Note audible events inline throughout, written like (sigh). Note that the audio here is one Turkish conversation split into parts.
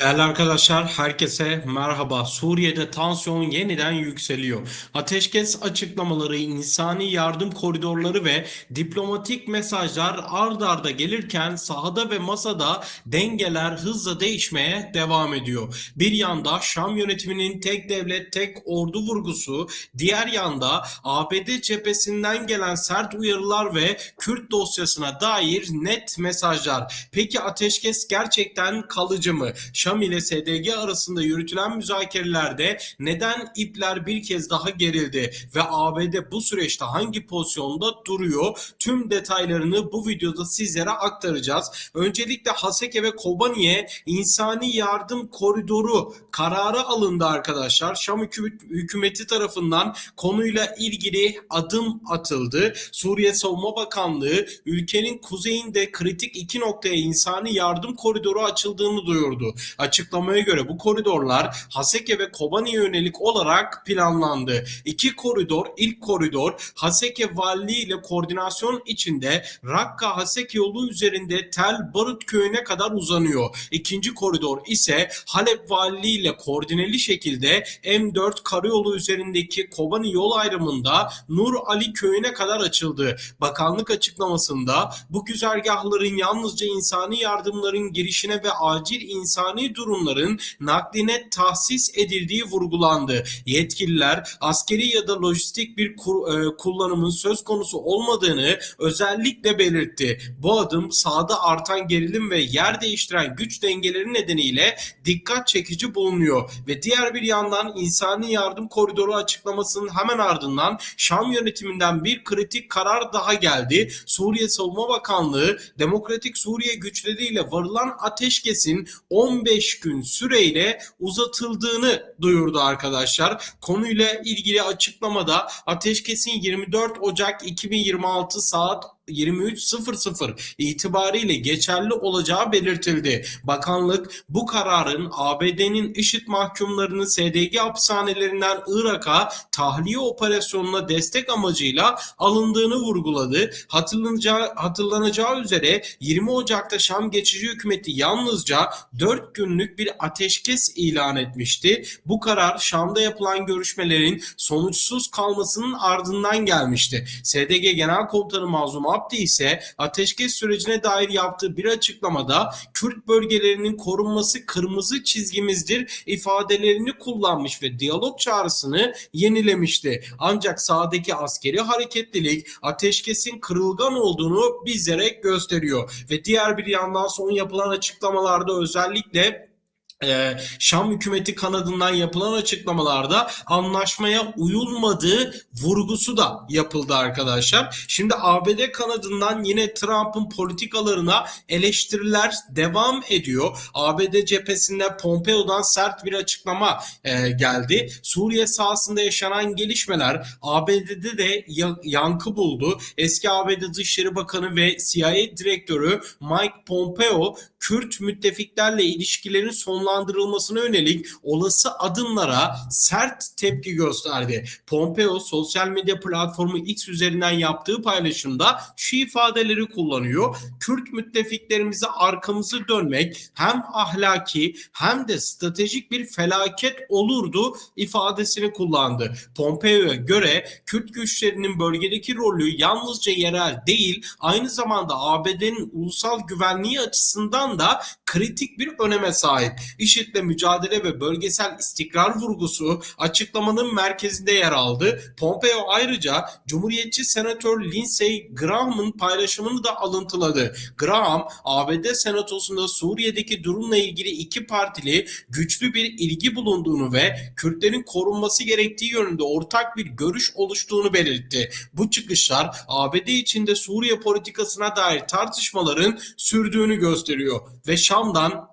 Değerli arkadaşlar, herkese merhaba. Suriye'de tansiyon yeniden yükseliyor. Ateşkes açıklamaları, insani yardım koridorları ve diplomatik mesajlar ard arda gelirken sahada ve masada dengeler hızla değişmeye devam ediyor. Bir yanda Şam yönetiminin tek devlet, tek ordu vurgusu, diğer yanda ABD cephesinden gelen sert uyarılar ve Kürt dosyasına dair net mesajlar. Peki ateşkes gerçekten kalıcı mı? Şam ile SDG arasında yürütülen müzakerelerde neden ipler bir kez daha gerildi ve ABD bu süreçte hangi pozisyonda duruyor? Tüm detaylarını bu videoda sizlere aktaracağız. Öncelikle Haseke ve Kobani'ye insani yardım koridoru kararı alındı arkadaşlar. Şam hükümeti tarafından konuyla ilgili adım atıldı. Suriye Savunma Bakanlığı ülkenin kuzeyinde kritik iki noktaya insani yardım koridoru açıldığını duyurdu. Açıklamaya göre bu koridorlar Haseke ve Kobani'ye yönelik olarak planlandı. İki koridor, ilk koridor Haseke Valiliği ile koordinasyon içinde Rakka Haseke yolu üzerinde Tel Barut köyüne kadar uzanıyor. İkinci koridor ise Halep Valiliği ile koordineli şekilde M4 karayolu üzerindeki Kobani yol ayrımında Nur Ali köyüne kadar açıldı. Bakanlık açıklamasında bu güzergahların yalnızca insani yardımların girişine ve acil insani durumların nakline tahsis edildiği vurgulandı. Yetkililer askeri ya da lojistik bir kur, e, kullanımın söz konusu olmadığını özellikle belirtti. Bu adım sahada artan gerilim ve yer değiştiren güç dengeleri nedeniyle dikkat çekici bulunuyor ve diğer bir yandan insani yardım koridoru açıklamasının hemen ardından Şam yönetiminden bir kritik karar daha geldi. Suriye Savunma Bakanlığı Demokratik Suriye güçleriyle varılan ateşkesin 15 gün süreyle uzatıldığını duyurdu arkadaşlar. Konuyla ilgili açıklamada ateşkesin 24 Ocak 2026 saat 23.00 itibariyle geçerli olacağı belirtildi. Bakanlık bu kararın ABD'nin IŞİD mahkumlarını SDG hapishanelerinden Irak'a tahliye operasyonuna destek amacıyla alındığını vurguladı. Hatırlanacağı, hatırlanacağı üzere 20 Ocak'ta Şam geçici hükümeti yalnızca 4 günlük bir ateşkes ilan etmişti. Bu karar Şam'da yapılan görüşmelerin sonuçsuz kalmasının ardından gelmişti. SDG Genel Komutanı Mazlum Abdi ise ateşkes sürecine dair yaptığı bir açıklamada Kürt bölgelerinin korunması kırmızı çizgimizdir ifadelerini kullanmış ve diyalog çağrısını yenilemişti. Ancak sahadaki askeri hareketlilik ateşkesin kırılgan olduğunu bizlere gösteriyor ve diğer bir yandan son yapılan açıklamalarda özellikle ee, Şam hükümeti kanadından yapılan açıklamalarda anlaşmaya uyulmadığı vurgusu da yapıldı arkadaşlar. Şimdi ABD kanadından yine Trump'ın politikalarına eleştiriler devam ediyor. ABD cephesinde Pompeo'dan sert bir açıklama e, geldi. Suriye sahasında yaşanan gelişmeler ABD'de de yankı buldu. Eski ABD Dışişleri Bakanı ve CIA Direktörü Mike Pompeo Kürt müttefiklerle ilişkilerin sonlandırılmasına yönelik olası adımlara sert tepki gösterdi. Pompeo sosyal medya platformu X üzerinden yaptığı paylaşımda şu ifadeleri kullanıyor. Kürt müttefiklerimize arkamızı dönmek hem ahlaki hem de stratejik bir felaket olurdu ifadesini kullandı. Pompeo'ya göre Kürt güçlerinin bölgedeki rolü yalnızca yerel değil aynı zamanda ABD'nin ulusal güvenliği açısından da kritik bir öneme sahip. IŞİD'le mücadele ve bölgesel istikrar vurgusu açıklamanın merkezinde yer aldı. Pompeo ayrıca Cumhuriyetçi Senatör Lindsey Graham'ın paylaşımını da alıntıladı. Graham, ABD Senatosu'nda Suriye'deki durumla ilgili iki partili güçlü bir ilgi bulunduğunu ve Kürtlerin korunması gerektiği yönünde ortak bir görüş oluştuğunu belirtti. Bu çıkışlar ABD içinde Suriye politikasına dair tartışmaların sürdüğünü gösteriyor ve Şam'dan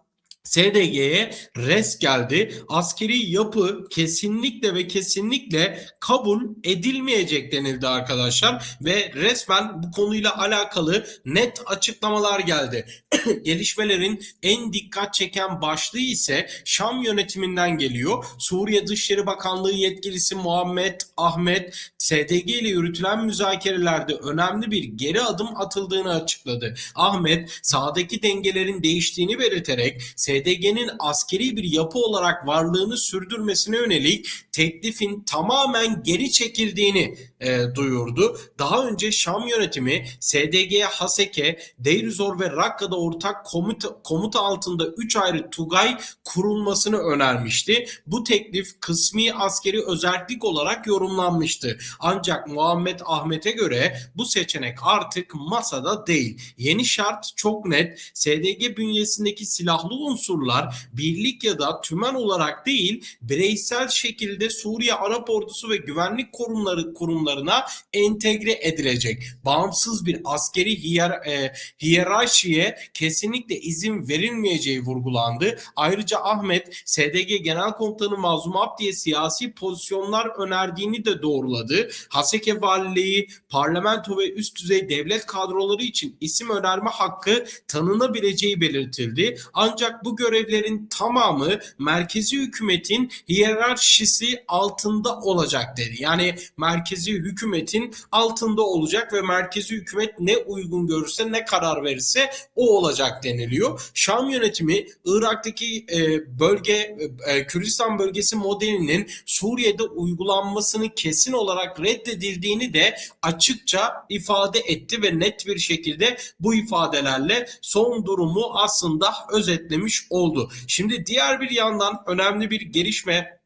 SDG'ye res geldi. Askeri yapı kesinlikle ve kesinlikle kabul edilmeyecek denildi arkadaşlar ve resmen bu konuyla alakalı net açıklamalar geldi. (coughs) Gelişmelerin en dikkat çeken başlığı ise Şam yönetiminden geliyor. Suriye Dışişleri Bakanlığı yetkilisi Muhammed Ahmet SDG ile yürütülen müzakerelerde önemli bir geri adım atıldığını açıkladı. Ahmet sahadaki dengelerin değiştiğini belirterek SDG SDG'nin askeri bir yapı olarak varlığını sürdürmesine yönelik teklifin tamamen geri çekildiğini e, duyurdu. Daha önce Şam yönetimi SDG'ye Haseke, Deir Zor ve Rakka'da ortak komuta, komuta altında 3 ayrı Tugay kurulmasını önermişti. Bu teklif kısmi askeri özellik olarak yorumlanmıştı. Ancak Muhammed Ahmet'e göre bu seçenek artık masada değil. Yeni şart çok net. SDG bünyesindeki silahlı unsurlar birlik ya da tümen olarak değil bireysel şekilde Suriye Arap Ordusu ve güvenlik kurumları kurumlarına entegre edilecek. Bağımsız bir askeri hiyer, e, hiyerarşiye kesinlikle izin verilmeyeceği vurgulandı. Ayrıca Ahmet SDG Genel Komutanı Mazlum Abdi'ye siyasi pozisyonlar önerdiğini de doğruladı. Haseke Valiliği, parlamento ve üst düzey devlet kadroları için isim önerme hakkı tanınabileceği belirtildi. Ancak bu görevlerin tamamı merkezi hükümetin hiyerarşisi altında olacak dedi. Yani merkezi hükümetin altında olacak ve merkezi hükümet ne uygun görürse ne karar verirse o olacak deniliyor. Şam yönetimi Irak'taki e, bölge e, Kürdistan bölgesi modelinin Suriye'de uygulanmasını kesin olarak reddedildiğini de açıkça ifade etti ve net bir şekilde bu ifadelerle son durumu aslında özetlemiş oldu. Şimdi diğer bir yandan önemli bir gelişme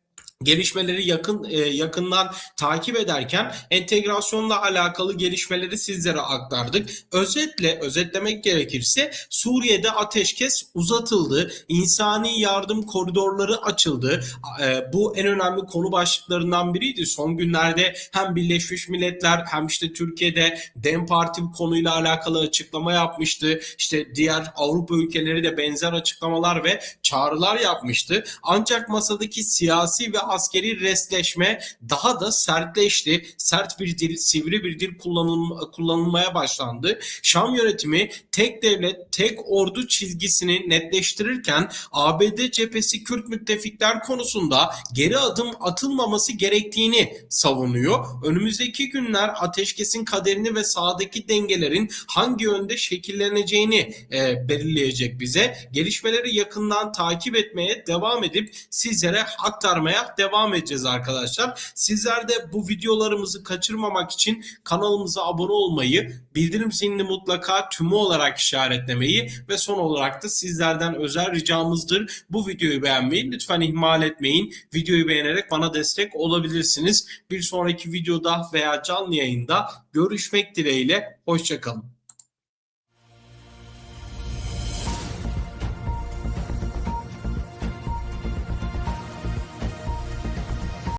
gelişmeleri yakın e, yakından takip ederken entegrasyonla alakalı gelişmeleri sizlere aktardık. Özetle özetlemek gerekirse Suriye'de ateşkes uzatıldı. İnsani yardım koridorları açıldı. E, bu en önemli konu başlıklarından biriydi. Son günlerde hem Birleşmiş Milletler hem işte Türkiye'de DEM Parti bu konuyla alakalı açıklama yapmıştı. İşte diğer Avrupa ülkeleri de benzer açıklamalar ve çağrılar yapmıştı. Ancak masadaki siyasi ve askeri resleşme daha da sertleşti. Sert bir dil, sivri bir dil kullanılma, kullanılmaya başlandı. Şam yönetimi tek devlet, tek ordu çizgisini netleştirirken ABD cephesi Kürt müttefikler konusunda geri adım atılmaması gerektiğini savunuyor. Önümüzdeki günler ateşkesin kaderini ve sahadaki dengelerin hangi yönde şekilleneceğini e, belirleyecek bize. Gelişmeleri yakından takip etmeye devam edip sizlere aktarmaya devam edeceğiz arkadaşlar. Sizler de bu videolarımızı kaçırmamak için kanalımıza abone olmayı, bildirim zilini mutlaka tümü olarak işaretlemeyi ve son olarak da sizlerden özel ricamızdır. Bu videoyu beğenmeyi lütfen ihmal etmeyin. Videoyu beğenerek bana destek olabilirsiniz. Bir sonraki videoda veya canlı yayında görüşmek dileğiyle. Hoşçakalın.